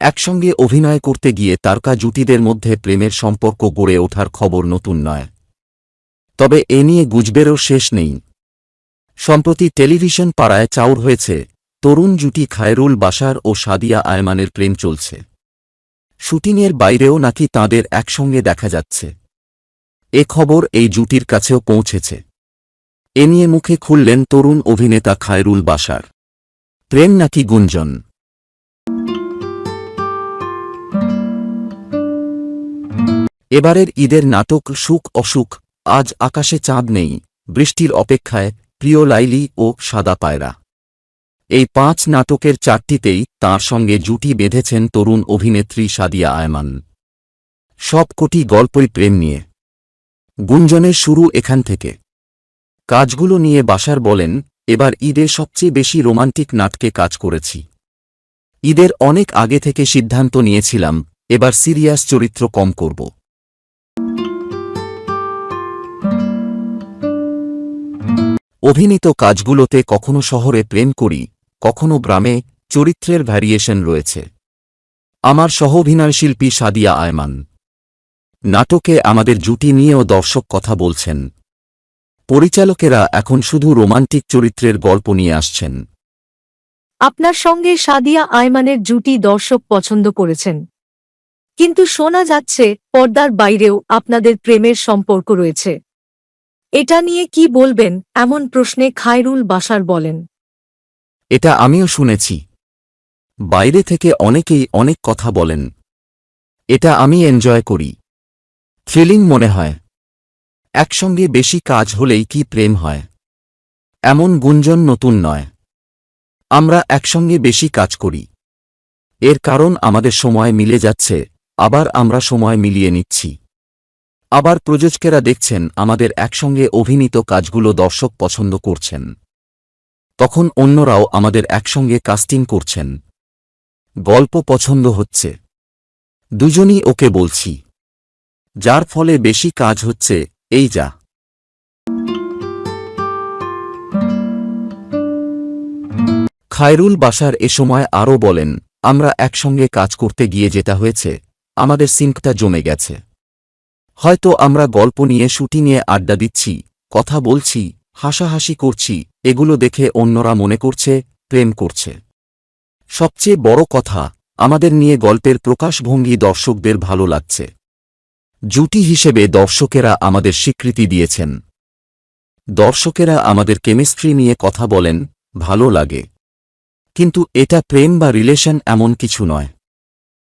একসঙ্গে অভিনয় করতে গিয়ে তারকা জুটিদের মধ্যে প্রেমের সম্পর্ক গড়ে ওঠার খবর নতুন নয়। তবে এ নিয়ে গুজবেরও শেষ নেই। সম্প্রতি টেলিভিশন পাড়ায় চাউর হয়েছে, তরুণ জুটি খায়রুল বাশার ও সাদিয়া আয়মানের প্রেম চলছে। শুটিংয়ের বাইরেও নাকি তাঁদের একসঙ্গে দেখা যাচ্ছে। এ খবর এই জুটির কাছেও পৌঁছেছে। এ নিয়ে মুখে খুললেন তরুণ অভিনেতা খায়রুল বাসার প্রেম নাকি গুঞ্জন? এবারের ঈদের নাটক সুখ অসুখ, আজ আকাশে চাঁদ নেই, বৃষ্টির অপেক্ষায় প্রিয় লাইলি ও সাদা পায়রা। এই পাঁচ নাটকের চারটিতেই তাঁর সঙ্গে জুটি বেঁধেছেন তরুণ অভিনেত্রী সাদিয়া আয়মান। সব কোটি গল্পই প্রেম নিয়ে। গুঞ্জনের শুরু এখান থেকে। কাজগুলো নিয়ে বাসার বলেন, এবার ঈদে সবচেয়ে বেশি রোমান্টিক নাটকে কাজ করেছি। ঈদের অনেক আগে থেকে সিদ্ধান্ত নিয়েছিলাম, এবার সিরিয়াস চরিত্র কম করব। অভিনীত কাজগুলোতে কখনো শহরে প্রেম করি, কখনো গ্রামে চরিত্রের ভ্যারিয়েশন রয়েছে। আমার সহ-অভিনয়শিল্পী সাদিয়া আয়মান। নাটকে আমাদের জুটি নিয়েও দর্শক কথা বলছেন। পরিচালকেরা এখন শুধু রোমান্টিক চরিত্রের গল্প নিয়ে আসছেন। আপনার সঙ্গে সাদিয়া আয়মানের জুটি দর্শক পছন্দ করেছেন। কিন্তু শোনা যাচ্ছে, পর্দার বাইরেও আপনাদের প্রেমের সম্পর্ক রয়েছে। এটা নিয়ে কি বলবেন? এমন প্রশ্নে খায়রুল বাসার বলেন। এটা আমিও শুনেছি। বাইরে থেকে অনেকেই অনেক কথা বলেন। এটা আমি এনজয় করি। থ্রিলিং মনে হয়। একসঙ্গে বেশি কাজ হলেই কি প্রেম হয়? এমন গুঞ্জন নতুন নয়। আমরা একসঙ্গে বেশি কাজ করি। এর কারণ আমাদের সময় মিলে যাচ্ছে, আবার আমরা সময় মিলিয়ে নিচ্ছি। আবার প্রযোজকেরা দেখছেন আমাদের একসঙ্গে অভিনীত কাজগুলো দর্শক পছন্দ করছেন। তখন অন্যরাও আমাদের একসঙ্গে কাস্টিং করছেন। গল্প পছন্দ হচ্ছে। দুজনই ওকে বলছি। যার ফলে বেশি কাজ হচ্ছে, এই যা। খায়রুল বাসার এ সময় আরও বলেন, আমরা একসঙ্গে কাজ করতে গিয়ে যেটা হয়েছে, আমাদের সিঙ্কটা জমে গেছে। হয়তো আমরা গল্প নিয়ে শুটিংয়ে আড্ডা দিচ্ছি, কথা বলছি, হাসাহাসি করছি, এগুলো দেখে অন্যরা মনে করছে, প্রেম করছে। সবচেয়ে বড় কথা, আমাদের নিয়ে গল্পের প্রকাশভঙ্গি দর্শকদের ভালো লাগছে। জুটি হিসেবে দর্শকেরা আমাদের স্বীকৃতি দিয়েছেন। দর্শকেরা আমাদের কেমিস্ট্রি নিয়ে কথা বলেন, ভালো লাগে। কিন্তু এটা প্রেম বা রিলেশন এমন কিছু নয়।